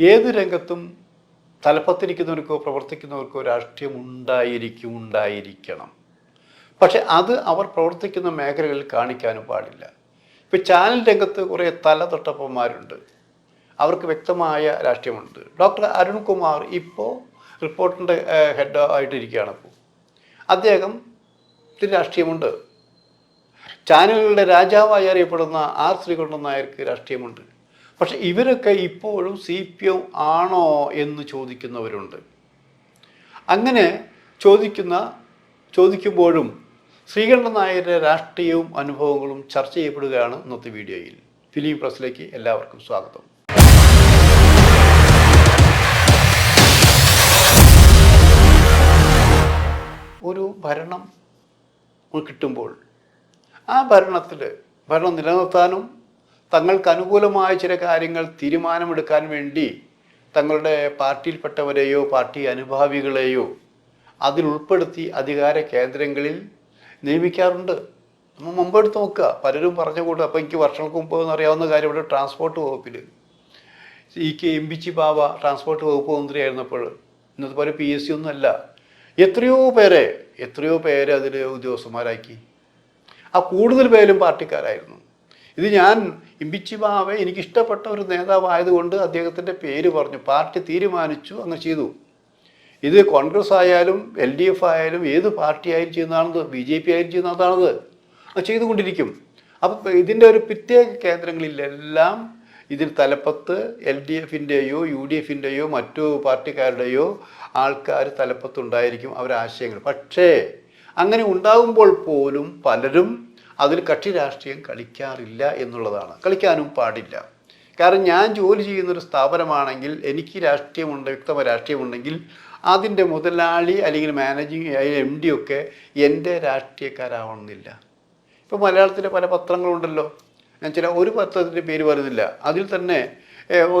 ഏത് രംഗത്തും തലപ്പത്തിരിക്കുന്നവർക്കോ പ്രവർത്തിക്കുന്നവർക്കോ രാഷ്ട്രീയം ഉണ്ടായിരിക്കും ഉണ്ടായിരിക്കണം. പക്ഷെ അത് അവർ പ്രവർത്തിക്കുന്ന മേഖലകളിൽ കാണിക്കാനും പാടില്ല. ഇപ്പം ചാനൽ രംഗത്ത് കുറേ തലതൊട്ടപ്പന്മാരുണ്ട് അവർക്ക് വ്യക്തമായ രാഷ്ട്രീയമുണ്ട്. ഡോക്ടർ അരുൺകുമാർ ഇപ്പോൾ റിപ്പോർട്ടിന്റെ ഹെഡ് ആയിട്ടിരിക്കുകയാണ് ഇപ്പോൾ. അദ്ദേഹം രാഷ്ട്രീയമുണ്ട്. ചാനലുകളുടെ രാജാവായി അറിയപ്പെടുന്ന ആർ ശ്രീകണ്ഠൻ നായർക്ക് രാഷ്ട്രീയമുണ്ട്. പക്ഷെ ഇവരൊക്കെ ഇപ്പോഴും സി പി എം ആണോ എന്ന് ചോദിക്കുന്നവരുണ്ട്. അങ്ങനെ ചോദിക്കുന്ന ചോദിക്കുമ്പോഴും ശ്രീകണ്ഠൻ നായരുടെ രാഷ്ട്രീയവും അനുഭവങ്ങളും ചർച്ച ചെയ്യപ്പെടുകയാണ് ഇന്നത്തെ വീഡിയോയിൽ. ഫിലിം പ്രസിലേക്ക് എല്ലാവർക്കും സ്വാഗതം. ഒരു ഭരണം കിട്ടുമ്പോൾ ആ ഭരണത്തിൽ ഭരണം നിലനിർത്താനും തങ്ങൾക്ക് അനുകൂലമായ ചില കാര്യങ്ങൾ തീരുമാനമെടുക്കാൻ വേണ്ടി തങ്ങളുടെ പാർട്ടിയിൽപ്പെട്ടവരെയോ പാർട്ടി അനുഭാവികളെയോ അതിൽ ഉൾപ്പെടുത്തി അധികാര കേന്ദ്രങ്ങളിൽ നിയമിക്കാറുണ്ട്. നമ്മൾ മുമ്പെടുത്ത് നോക്കുക. പലരും പറഞ്ഞുകൂടും അപ്പോൾ എനിക്ക് വർഷങ്ങൾക്ക് മുമ്പ് എന്നറിയാവുന്ന കാര്യം ഇവിടെ ട്രാൻസ്പോർട്ട് വകുപ്പിൽ. E K Imbichi Bava transport വകുപ്പ് മന്ത്രിയായിരുന്നപ്പോൾ ഇന്നത്തെ പോലെ പി എസ് സി ഒന്നും അല്ല. എത്രയോ പേരെ എത്രയോ പേരെ അതിൽ ഉദ്യോഗസ്ഥന്മാരാക്കി. ആ കൂടുതൽ പേരും പാർട്ടിക്കാരായിരുന്നു. ഇത് ഞാൻ ഇമ്പിച്ചി ബാവെ എനിക്കിഷ്ടപ്പെട്ട ഒരു നേതാവായതുകൊണ്ട് അദ്ദേഹത്തിന്റെ പേര് പറഞ്ഞു. പാർട്ടി തീരുമാനിച്ചു അങ്ങ് ചെയ്തു. ഇത് കോൺഗ്രസ് ആയാലും എൽ ഡി എഫ് ആയാലും ഏത് പാർട്ടി ആയാലും ചെയ്യുന്നതാണത് ബി ജെ പി ആയാലും ചെയ്യുന്നതാണത്. അത് ചെയ്തുകൊണ്ടിരിക്കും. അപ്പം ഇതിന്റെ ഒരു പ്രത്യേക കേന്ദ്രങ്ങളിലെല്ലാം ഇതിൽ തലപ്പത്ത് എൽ ഡി എഫിന്റെയോ യു ഡി എഫിന്റെയോ മറ്റു പാർട്ടിക്കാരുടെയോ ആൾക്കാർ തലപ്പത്തുണ്ടായിരിക്കും അവരാശയങ്ങൾ. പക്ഷേ അങ്ങനെ ഉണ്ടാകുമ്പോൾ പോലും പലരും അതിൽ കക്ഷി രാഷ്ട്രീയം കളിക്കാറില്ല എന്നുള്ളതാണ്. കളിക്കാനും പാടില്ല. കാരണം ഞാൻ ജോലി ചെയ്യുന്നൊരു സ്ഥാപനമാണെങ്കിൽ എനിക്ക് രാഷ്ട്രീയമുണ്ട് വ്യക്തമായ രാഷ്ട്രീയമുണ്ടെങ്കിൽ അതിന്റെ മുതലാളി അല്ലെങ്കിൽ മാനേജിങ് എം ഡി ഒക്കെ എന്റെ രാഷ്ട്രീയക്കാരാവണമെന്നില്ല. ഇപ്പോൾ മലയാളത്തിലെ പല പത്രങ്ങളുണ്ടല്ലോ. ഞാൻ ചില ഒരു പത്രത്തിന്റെ പേര് വരുന്നില്ല അതിൽ തന്നെ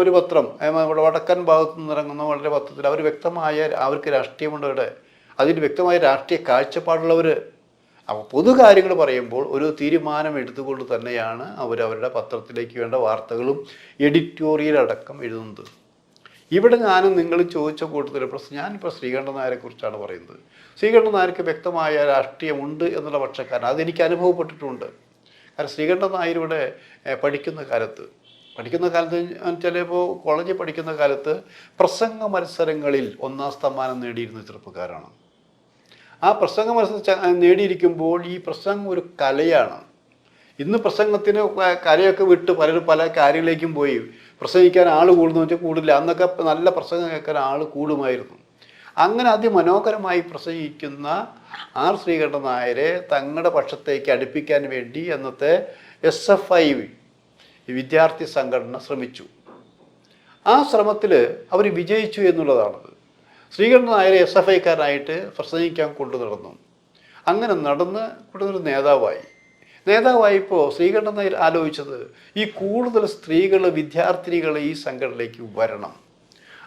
ഒരു പത്രം നമ്മുടെ വടക്കൻ ഭാഗത്തു നിന്ന് ഇറങ്ങുന്ന വളരെ പത്രത്തിൽ അവർ വ്യക്തമായ അവർക്ക് രാഷ്ട്രീയമുണ്ട് അവിടെ. അതിന് വ്യക്തമായ രാഷ്ട്രീയ കാഴ്ചപ്പാടുള്ളവർ അപ്പോൾ പൊതുകാര്യങ്ങൾ പറയുമ്പോൾ ഒരു തീരുമാനം എടുത്തുകൊണ്ട് തന്നെയാണ് അവർ അവരുടെ പത്രത്തിലേക്ക് വേണ്ട വാർത്തകളും എഡിറ്റോറിയൽ അടക്കം എഴുതുന്നത്. ഇവിടെ ഞാനും നിങ്ങൾ ചോദിച്ച കൂട്ടത്തിൽ പ്രശ്നം ഞാനിപ്പോൾ ശ്രീകണ്ഠൻ നായരെ കുറിച്ചാണ് പറയുന്നത്. ശ്രീകണ്ഠൻ നായർക്ക് വ്യക്തമായ രാഷ്ട്രീയമുണ്ട് എന്നുള്ള പക്ഷക്കാരൻ അതെനിക്ക് അനുഭവപ്പെട്ടിട്ടുണ്ട്. കാരണം ശ്രീകണ്ഠൻ നായർ ഇവിടെ പഠിക്കുന്ന കാലത്ത് പഠിക്കുന്ന കാലത്ത് ചിലപ്പോൾ കോളേജിൽ പഠിക്കുന്ന കാലത്ത് പ്രസംഗ മത്സരങ്ങളിൽ ഒന്നാം സ്ഥാനം നേടിയിരുന്ന ചെറുപ്പക്കാരാണ്. ആ പ്രസംഗ നേടിയിരിക്കുമ്പോൾ ഈ പ്രസംഗം ഒരു കലയാണ്. ഇന്ന് പ്രസംഗത്തിന് കലയൊക്കെ വിട്ട് പലരും പല കാര്യങ്ങളിലേക്കും പോയി. പ്രസംഗിക്കാൻ ആൾ കൂടുന്നു വെച്ചാൽ കൂടില്ല. അന്നൊക്കെ നല്ല പ്രസംഗം കേൾക്കാൻ ആൾ കൂടുമായിരുന്നു. അങ്ങനെ അതിമനോഹരമായി പ്രസംഗിക്കുന്ന ആർ ശ്രീകണ്ഠൻ നായരെ തങ്ങളുടെ പക്ഷത്തേക്ക് അടുപ്പിക്കാൻ വേണ്ടി അന്നത്തെ എസ് എഫ് ഐ വിദ്യാർത്ഥി സംഘടന ശ്രമിച്ചു. ആ ശ്രമത്തിൽ അവർ വിജയിച്ചു എന്നുള്ളതാണത്. ശ്രീകണ്ഠൻ നായരെ എസ് എഫ് ഐക്കാരനായിട്ട് പ്രസംഗിക്കാൻ കൊണ്ടു നടന്നു അങ്ങനെ നടന്ന് കൊണ്ടുവന്നൊരു നേതാവായി. നേതാവായപ്പോൾ ശ്രീകണ്ഠൻ നായർ ആലോചിച്ചത് ഈ കൂടുതൽ സ്ത്രീകൾ വിദ്യാർത്ഥിനികൾ ഈ സംഘടനയിലേക്ക് വരണം.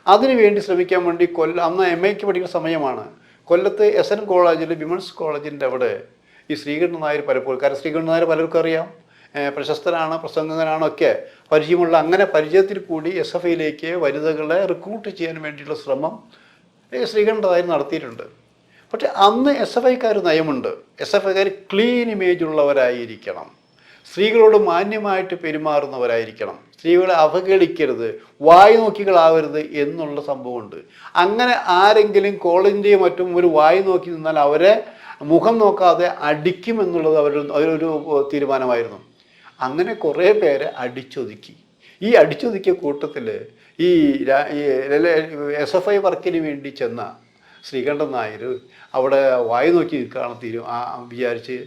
അതിനുവേണ്ടി ശ്രമിക്കാൻ വേണ്ടി കൊല്ല അന്ന് എം എക്ക് പഠിക്കുന്ന സമയമാണ്. കൊല്ലത്ത് എസ് എൻ കോളേജിൽ വിമൻസ് കോളേജിന്റെ അവിടെ ഈ ശ്രീകണ്ഠൻ നായർ പലപ്പോഴും കാരണം ശ്രീകണ്ഠൻ നായർ പലർക്കും അറിയാം. പ്രശസ്തനാണ് പ്രസംഗകനാണ് ഒക്കെ. പരിചയമുള്ള അങ്ങനെ പരിചയത്തിൽ കൂടി എസ് എഫ് ഐയിലേക്ക് വനിതകളെ റിക്രൂട്ട് ചെയ്യാൻ വേണ്ടിയുള്ള ശ്രമം നായർ നടത്തിയിട്ടുണ്ട്. പക്ഷെ അന്ന് എസ് എഫ് ഐക്കാർ നയമുണ്ട്. എസ് എഫ് ഐക്കാർ ക്ലീൻ ഇമേജ് ഉള്ളവരായിരിക്കണം. സ്ത്രീകളോട് മാന്യമായിട്ട് പെരുമാറുന്നവരായിരിക്കണം. സ്ത്രീകളെ അവഹേളിക്കരുത് വായു നോക്കികളാവരുത് എന്നുള്ള സംഭവമുണ്ട്. അങ്ങനെ ആരെങ്കിലും കോളേജിന്റെയും മറ്റും ഒരു വായു നോക്കി നിന്നാൽ അവരെ മുഖം നോക്കാതെ അടിക്കും എന്നുള്ളത് അവർ അവരൊരു തീരുമാനമായിരുന്നു. അങ്ങനെ കുറേ പേരെ അടിച്ചൊതുക്കി. ഈ അടിച്ചൊതുക്കിയ കൂട്ടത്തിൽ ഈ എസ് എഫ് ഐ വർക്കിന് വേണ്ടി ചെന്ന ശ്രീകണ്ഠൻ നായർ അവിടെ വായി നോക്കി നിൽക്കുകയാണ് തീരും ആ വിചാരിച്ച്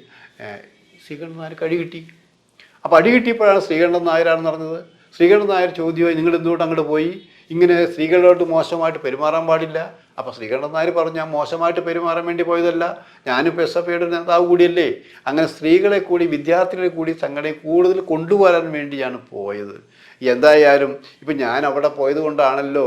ശ്രീകണ്ഠൻ നായർ കടി കിട്ടി. അപ്പോൾ അടി കിട്ടിയപ്പോഴാണ് ശ്രീകണ്ഠൻ നായരാണെന്ന് പറഞ്ഞത് ശ്രീകണ്ഠൻ നായർ ചോദ്യമായി നിങ്ങൾ എന്തുകൊണ്ട് അങ്ങോട്ട് പോയി? ഇങ്ങനെ സ്ത്രീകളോട് മോശമായിട്ട് പെരുമാറാൻ പാടില്ല. അപ്പോൾ ശ്രീകണ്ഠൻ നായർ പറഞ്ഞു ഞാൻ മോശമായിട്ട് പെരുമാറാൻ വേണ്ടി പോയതല്ല. ഞാനിപ്പോൾ എസ് എഫ് ഐയുടെ നേതാവ് കൂടിയല്ലേ. അങ്ങനെ സ്ത്രീകളെ കൂടി വിദ്യാർത്ഥികളെ കൂടി സംഘടനയെ കൂടുതൽ കൊണ്ടുവരാൻ വേണ്ടിയാണ് പോയത്. എന്തായാലും ഇപ്പം ഞാൻ അവിടെ പോയത് കൊണ്ടാണല്ലോ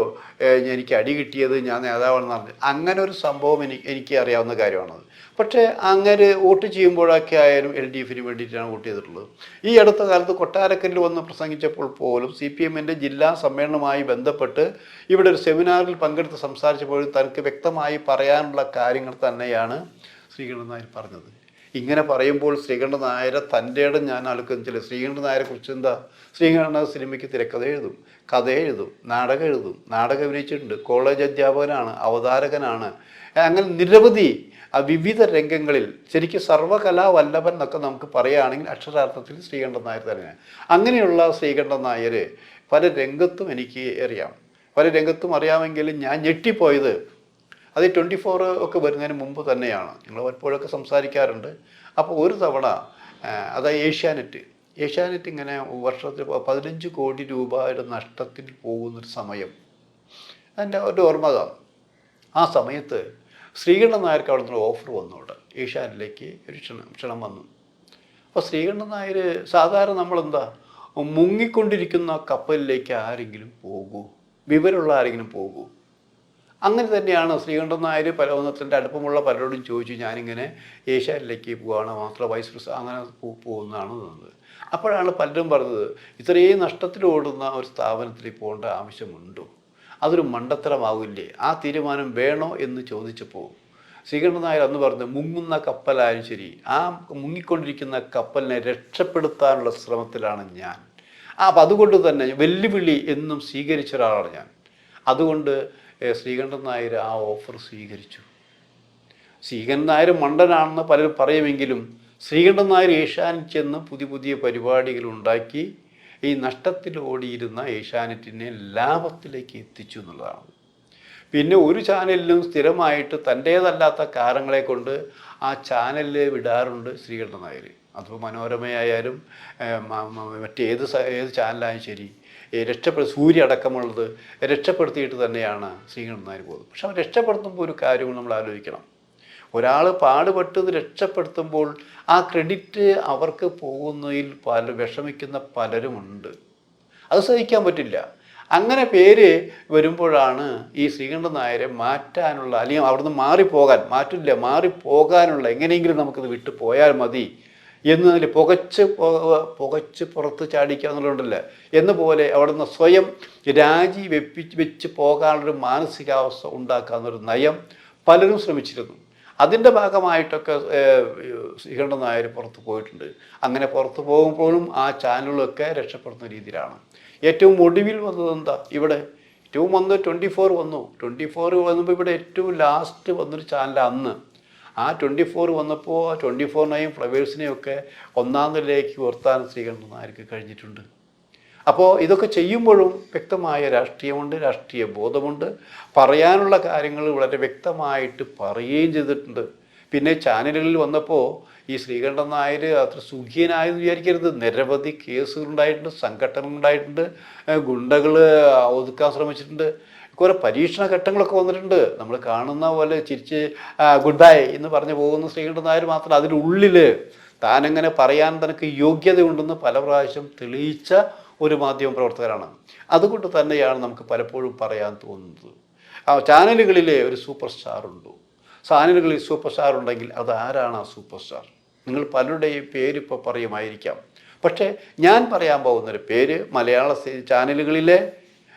എനിക്ക് അടി കിട്ടിയത് ഞാൻ നേതാവാണെന്ന് പറഞ്ഞു അങ്ങനെ ഒരു സംഭവം എനിക്ക് എനിക്ക് അറിയാവുന്ന കാര്യമാണത്. പക്ഷേ അങ്ങനെ വോട്ട് ചെയ്യുമ്പോഴൊക്കെ ആയാലും എൽ ഡി എഫിന് വേണ്ടിയിട്ടാണ് വോട്ട് ചെയ്തിട്ടുള്ളത്. ഈ അടുത്ത കാലത്ത് കൊട്ടാരക്കരിൽ വന്ന് പ്രസംഗിച്ചപ്പോൾ പോലും സി പി എമ്മിന്റെ ജില്ലാ സമ്മേളനവുമായി ബന്ധപ്പെട്ട് ഇവിടെ ഒരു സെമിനാറിൽ പങ്കെടുത്ത് സംസാരിച്ചപ്പോൾ തനിക്ക് വ്യക്തമായി പറയാനുള്ള കാര്യങ്ങൾ തന്നെയാണ് ശ്രീകണ്ഠൻ നായർ പറഞ്ഞത്. ഇങ്ങനെ പറയുമ്പോൾ ശ്രീകണ്ഠ നായരെ തന്റെ ഇടം ഞാൻ ചില ശ്രീകണ്ഠ നായരെ കുറിച്ച് എന്താ? ശ്രീകണ്ഠ സിനിമയ്ക്ക് തിരക്കഥ എഴുതും കഥ എഴുതും നാടകം എഴുതും നാടകം അഭിനയിച്ചിട്ടുണ്ട്. കോളേജ് അധ്യാപകനാണ് അവതാരകനാണ്. അങ്ങനെ നിരവധി വിവിധ രംഗങ്ങളിൽ ശരിക്കും സർവകലാ വല്ലഭൻ എന്നൊക്കെ നമുക്ക് പറയുകയാണെങ്കിൽ അക്ഷരാർത്ഥത്തിൽ ശ്രീകണ്ഠൻ നായർ തന്നെയാണ്. അങ്ങനെയുള്ള ശ്രീകണ്ഠൻ നായർ പല രംഗത്തും എനിക്ക് അറിയാം. പല രംഗത്തും അറിയാമെങ്കിലും ഞാൻ ഞെട്ടിപ്പോയത് അത് ട്വന്റി ഫോർ ഒക്കെ വരുന്നതിന് മുമ്പ് തന്നെയാണ്. ഞങ്ങൾ പലപ്പോഴൊക്കെ സംസാരിക്കാറുണ്ട്. അപ്പോൾ ഒരു തവണ അതായത് അത് ഏഷ്യാനെറ്റ്. ഏഷ്യാനെറ്റ് ഇങ്ങനെ വർഷത്തിൽ പതിനഞ്ച് കോടി രൂപയുടെ നഷ്ടത്തിൽ പോകുന്നൊരു സമയം. അതിന്റെ ഒരു ഓർമ്മ ആ സമയത്ത് ശ്രീകണ്ഠൻ നായർക്ക് അവിടെ നിന്ന് ഓഫർ വന്നു അവിടെ. ഏഷ്യാനിലേക്ക് ഒരു ക്ഷണം ക്ഷണം വന്നു. അപ്പോൾ ശ്രീകണ്ഠൻ നായർ സാധാരണ നമ്മളെന്താ? മുങ്ങിക്കൊണ്ടിരിക്കുന്ന കപ്പലിലേക്ക് ആരെങ്കിലും പോകൂ. വിവരമുള്ള ആരെങ്കിലും പോകൂ. അങ്ങനെ തന്നെയാണ് ശ്രീകണ്ഠൻ നായർ പലവന്നത്തിന്റെ അടുപ്പമുള്ള പലരോടും ചോദിച്ചു ഞാനിങ്ങനെ ഏഷ്യാനിലേക്ക് പോവുകയാണ് മാത്രം വൈസ് പ്രസ അങ്ങനെ പോകുന്നതാണ് തോന്നുന്നത്. അപ്പോഴാണ് പലരും പറഞ്ഞത് ഇത്രയും നഷ്ടത്തിലോടുന്ന ഒരു സ്ഥാപനത്തിൽ പോകേണ്ട ആവശ്യമുണ്ടോ? അതൊരു മണ്ടത്തരമാവില്ലേ? ആ തീരുമാനം വേണോ? എന്ന് ചോദിച്ചപ്പോൾ ശ്രീകണ്ഠൻ നായർ അന്ന് പറഞ്ഞു മുങ്ങുന്ന കപ്പലായാലും ശരി ആ മുങ്ങിക്കൊണ്ടിരിക്കുന്ന കപ്പലിനെ രക്ഷപ്പെടുത്താനുള്ള ശ്രമത്തിലാണ് ഞാൻ. അപ്പം അതുകൊണ്ട് തന്നെ വെല്ലുവിളി എന്നും സ്വീകരിച്ച ഒരാളാണ് ഞാൻ. അതുകൊണ്ട് ശ്രീകണ്ഠൻ നായർ ആ ഓഫർ സ്വീകരിച്ചു. ശ്രീകണ്ഠൻ നായർ മണ്ടനാണെന്ന് പലരും പറയുമെങ്കിലും ശ്രീകണ്ഠൻ നായർ ഏഷ്യാനെറ്റ് ചെന്ന് പുതിയ പുതിയ പരിപാടികൾ ഉണ്ടാക്കി ഈ നഷ്ടത്തിൽ ഓടിയിരുന്ന ഏഷ്യാനെറ്റിനെ ലാഭത്തിലേക്ക് എത്തിച്ചു എന്നുള്ളതാണ്. പിന്നെ ഒരു ചാനലിലും സ്ഥിരമായിട്ട് തന്റേതല്ലാത്ത കാരങ്ങളെ കൊണ്ട് ആ ചാനലിൽ വിടാറുണ്ട് ശ്രീകണ്ഠൻ നായർ. അതിപ്പോൾ മനോരമയായാലും മറ്റേത് ഏത് ചാനലായാലും ശരി രക്ഷപ്പെടു സൂര്യ അടക്കമുള്ളത് രക്ഷപ്പെടുത്തിയിട്ട് തന്നെയാണ് ശ്രീകണ്ഠൻ നായർ പോകുന്നത്. പക്ഷെ അവർ രക്ഷപ്പെടുത്തുമ്പോൾ ഒരു കാര്യവും നമ്മൾ ആലോചിക്കണം. ഒരാൾ പാടുപെട്ടത് രക്ഷപ്പെടുത്തുമ്പോൾ ആ ക്രെഡിറ്റ് അവർക്ക് പോകുന്നതിൽ പല വിഷമിക്കുന്ന പലരുമുണ്ട്. അത് സഹിക്കാൻ പറ്റില്ല. അങ്ങനെ പേര് വരുമ്പോഴാണ് ഈ ശ്രീകണ്ഠൻ നായരെ മാറ്റാനുള്ള അല്ലെങ്കിൽ അവിടുന്ന് മാറിപ്പോകാൻ മാറ്റില്ല മാറിപ്പോകാനുള്ള എങ്ങനെയെങ്കിലും നമുക്കിത് വിട്ടു പോയാൽ മതി. എന്നതിൽ പുകച്ച് പുകച്ച് പുറത്ത് ചാടിക്കുക എന്നുള്ളതുണ്ടല്ലോ? എന്ന പോലെ അവിടുന്ന് സ്വയം രാജി വെപ്പി വെച്ച് പോകാനുള്ളൊരു മാനസികാവസ്ഥ ഉണ്ടാക്കാവുന്നൊരു നയം പലരും ശ്രമിച്ചിരുന്നു. അതിന്റെ ഭാഗമായിട്ടൊക്കെ ശ്രീകണ്ഠൻ നായർ പുറത്ത് പോയിട്ടുണ്ട്. അങ്ങനെ പുറത്ത് പോകുമ്പോഴും ആ ചാനലുകളൊക്കെ രക്ഷപ്പെടുന്ന രീതിയിലാണ്. ഏറ്റവും ഒടുവിൽ വന്നത് എന്താ? ഇവിടെ ഏറ്റവും വന്ന് ട്വന്റി ഫോർ വന്നു. ട്വന്റി ഫോർ വന്നപ്പോൾ ഇവിടെ ഏറ്റവും ലാസ്റ്റ് വന്നൊരു ചാനൽ അന്ന്. ആ ട്വന്റി ഫോർ വന്നപ്പോൾ ട്വന്റി ഫോറിനെയും ഫ്ലവേഴ്സിനെയും ഒക്കെ ഒന്നാം നിലയിലേക്ക് ഉയർത്താൻ ശ്രീകണ്ഠൻ നായർക്ക് കഴിഞ്ഞിട്ടുണ്ട്. അപ്പോൾ ഇതൊക്കെ ചെയ്യുമ്പോഴും വ്യക്തമായ രാഷ്ട്രീയമുണ്ട് രാഷ്ട്രീയ ബോധമുണ്ട്. പറയാനുള്ള കാര്യങ്ങൾ വളരെ വ്യക്തമായിട്ട് പറയുകയും ചെയ്തിട്ടുണ്ട്. പിന്നെ ചാനലുകളിൽ വന്നപ്പോൾ ഈ ശ്രീകണ്ഠൻ നായർ അത്ര സുഖീയനായെന്ന് വിചാരിക്കരുത്. നിരവധി കേസുകളുണ്ടായിട്ടുണ്ട് സംഘട്ടനം സംഘടനകൾ ഉണ്ടായിട്ടുണ്ട്. ഗുണ്ടകൾ ഒതുക്കാൻ ശ്രമിച്ചിട്ടുണ്ട്. കുറേ പരീക്ഷണ ഘട്ടങ്ങളൊക്കെ വന്നിട്ടുണ്ട്. നമ്മൾ കാണുന്ന പോലെ ചിരിച്ച് ഗുഡ് ബൈ എന്ന് പറഞ്ഞു പോകുന്ന ശ്രീകണ്ഠൻ നായർ മാത്രം അതിനുള്ളിൽ താനെങ്ങനെ പറയാൻ തനിക്ക് യോഗ്യതയുണ്ടെന്ന് പല പ്രാവശ്യം തെളിയിച്ച ഒരു മാധ്യമ പ്രവർത്തകരാണ്. അതുകൊണ്ട് തന്നെയാണ് നമുക്ക് പലപ്പോഴും പറയാൻ തോന്നുന്നത്. ആ ചാനലുകളിലെ ഒരു സൂപ്പർ സ്റ്റാർ ഉണ്ടോ? ചാനലുകളിൽ സൂപ്പർ സ്റ്റാർ ഉണ്ടെങ്കിൽ അത് ആരാണ് ആ സൂപ്പർ സ്റ്റാർ? നിങ്ങൾ പലരുടെയും പേരിപ്പോൾ പറയുമായിരിക്കാം. പക്ഷേ ഞാൻ പറയാൻ പോകുന്നൊരു പേര് മലയാള ചാനലുകളിലെ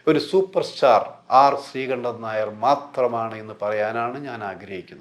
ഒരു super star R Sreekandan Nair മാത്രമാണ് എന്ന് പറയാനാണ് ഞാൻ ആഗ്രഹിക്കുന്നത്.